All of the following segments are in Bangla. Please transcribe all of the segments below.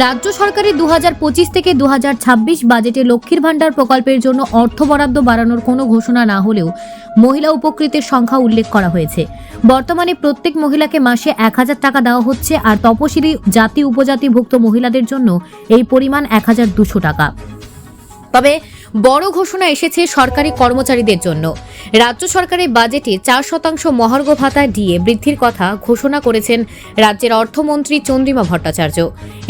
রাজ্য সরকারের দু হাজার পঁচিশ থেকে দু হাজার ছাব্বিশ বাজেটে লক্ষ্মীর ভাণ্ডার প্রকল্পের জন্য অর্থ বরাদ্দ বাড়ানোর কোনো ঘোষণা না হলেও মহিলা উপকৃতের সংখ্যা উল্লেখ করা হয়েছে। বর্তমানে প্রত্যেক মহিলাকে মাসে এক হাজার টাকা দেওয়া হচ্ছে আর তপশিলি জাতি উপজাতিভুক্ত মহিলাদের জন্য এই পরিমাণ এক হাজার দুশো টাকা। তবে বড় ঘোষণা এসেছে সরকারি কর্মচারীদের জন্য। রাজ্য সরকারের বাজেটে চার শতাংশ মহার্ঘ ভাতা দিয়ে বৃদ্ধির কথা ঘোষণা করেছেন রাজ্যের অর্থমন্ত্রী চন্দ্রিমা ভট্টাচার্য।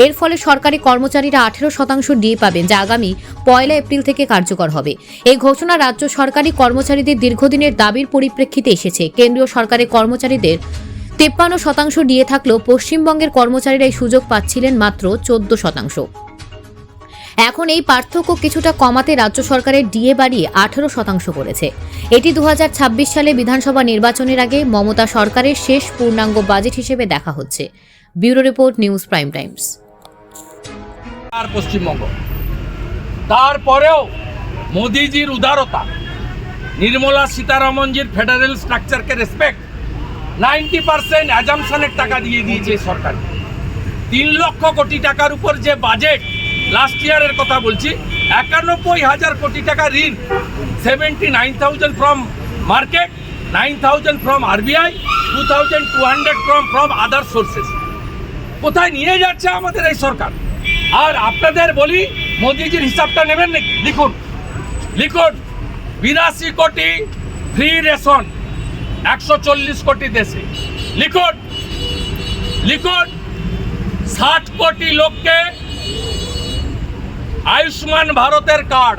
এর ফলে সরকারি কর্মচারীরা আঠেরো শতাংশ ডিএ পাবেন, যা আগামী পয়লা এপ্রিল থেকে কার্যকর হবে। এই ঘোষণা রাজ্য সরকারি কর্মচারীদের দীর্ঘদিনের দাবির পরিপ্রেক্ষিতে এসেছে। কেন্দ্রীয় সরকারি কর্মচারীদের তেপ্পান্ন শতাংশ ডিএ থাকলেও পশ্চিমবঙ্গের কর্মচারীরা এই সুযোগ পাচ্ছিলেন মাত্র চোদ্দ শতাংশ। এখন এই পার্থক্য কিছুটা কমাতে রাজ্য সরকারের ডিএ বাড়িয়ে আঠেরো শতাংশ করেছে। এটি দু হাজার ছাব্বিশ সালে বিধানসভা নির্বাচনের আগে মমতা সরকারের শেষ পূর্ণাঙ্গ বাজেট হিসেবে দেখা হচ্ছে। Bureau report, news prime times. আর পশ্চিমবঙ্গ। তারপরেও মোদিজির উদারতা, নির্মলা সীতারামনজির ফেডারেল স্ট্রাকচারকে রেসপেক্ট নাইনটি পার্সেন্ট অ্যাজামশনের টাকা দিয়ে দিয়েছে সরকার। তিন লক্ষ কোটি টাকার উপর যে বাজেট লাস্ট ইয়ারের কথা বলছি, একানব্বই হাজার কোটি টাকা ঋণ seventy nine thousand from market nine thousand from RBI two thousand two hundred from from other sources কোথায় নিয়ে যাচ্ছে আমাদের এই সরকার? আর আপনাদের বলি, মোদিজির হিসাবটা নেবেন নাকি? লিখুন। লিখুন, বিরাশি কোটি ফ্রি রেশন একশো চল্লিশ কোটি দেশে। লিখুন লিখুন, ষাট কোটি লোককে আয়ুষ্মান ভারতের কার্ড।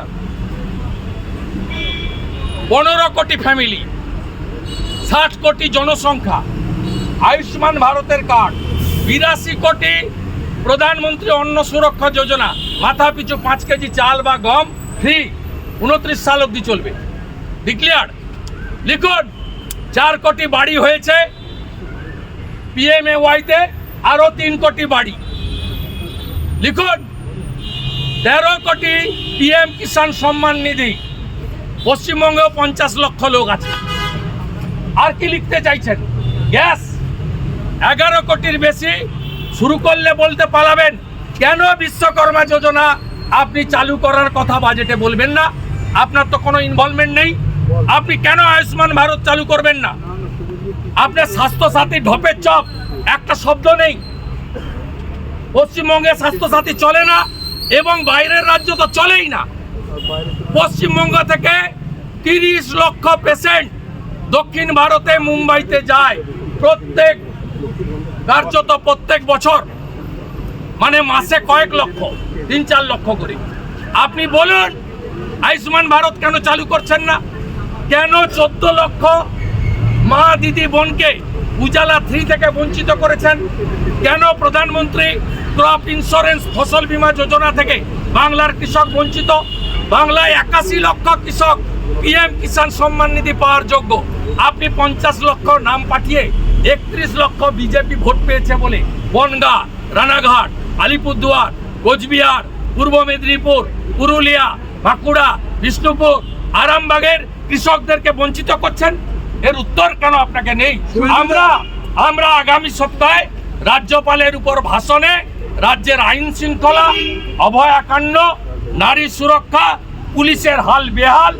পনেরো কোটি ফ্যামিলি ষাট কোটি জনসংখ্যা, আয়ুষ্মান ভারতের কার্ড। বিরাশি কোটি প্রধানমন্ত্রী অন্ন সুরক্ষা যোজনা, মাথা পিছু পাঁচ কেজি চাল বা গম ফ্রি উনত্রিশ সাল অবধি চলবে। ডিক্লেয়ার লিখুন চার কোটি বাড়ি হয়েছে পিএমএ ওয়াইতে আরও তিন কোটি বাড়ি। লিখুন তেরো কোটি পিএম কিষাণ সম্মান নিধি। পশ্চিমবঙ্গেও পঞ্চাশ লক্ষ লোক আছে। আর কি লিখতে চাইছেন? গ্যাস। এগারো কোটির বেশি শুরু করলে বলতে পালাবেন। কেন বিশ্বকর্মা যোজনা আপনি চালু করার কথা বাজেটে বলবেন না? আপনার তো কোনো ইনভলভমেন্ট নেই। আপনি কেন আয়ুষ্মান ভারত চালু করবেন না? আপনার স্বাস্থ্যসাথী ঢপের চপ। একটা শব্দ নেই। পশ্চিমবঙ্গে স্বাস্থ্যসাথী চলে না। এবং বাইরের রাজ্য তো চলেই না। পশ্চিমবঙ্গ থেকে তিরিশ লক্ষ পেশেন্ট দক্ষিণ ভারতে মুম্বাইতে যায় প্রত্যেক, কার্যত প্রত্যেক বছর। মানে মাসে কয়েক লক্ষ, তিন চার লক্ষ করে। আপনি বলুন, আয়ুষ্মান ভারত কেন চালু করছেন না? কেন চোদ্দ লক্ষ মা দিদি বোনকে উজালা থ্রি থেকে বঞ্চিত করেছেন। কেন প্রধানমন্ত্রী ক্রপ ইন্স্যুরেন্স ফসল বীমা যোজনা থেকে বাংলার কৃষক বঞ্চিত? বাংলায় একাশি লক্ষ কৃষক পিএম কিষাণ সম্মান নিধি পাওয়ার যোগ্য। আপনি পঞ্চাশ লক্ষ নাম পাঠিয়ে একত্রিশ লক্ষ বিজেপি ভোট পেয়েছে বলে বনগা, রানাঘাট, আলিপুরদুয়ার, কোচবিহার, পূর্ব মেদিনীপুর, পুরুলিয়া, বাঁকুড়া, বিষ্ণুপুর, আরামবাগের কৃষকদেরকে বঞ্চিত করছেন? এর উত্তর কেন আপনাকে নেই? আমরা আমরা আগামী সপ্তাহে রাজ্যপালের উপর ভাষণে রাজ্যের আইন শৃঙ্খলা, অভয়াকাণ্ড, নারী সুরক্ষা, পুলিশের হাল বেহাল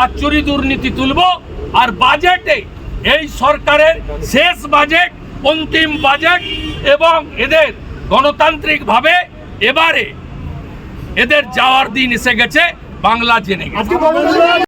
আর চুরি দুর্নীতি তুলব আর বাজেটে এই সরকারের শেষ বাজেট, অন্তিম বাজেট এবং এদের গণতান্ত্রিকভাবে এবারে এদের যাওয়ার দিন এসে গেছে, বাংলা জেনে গেছে।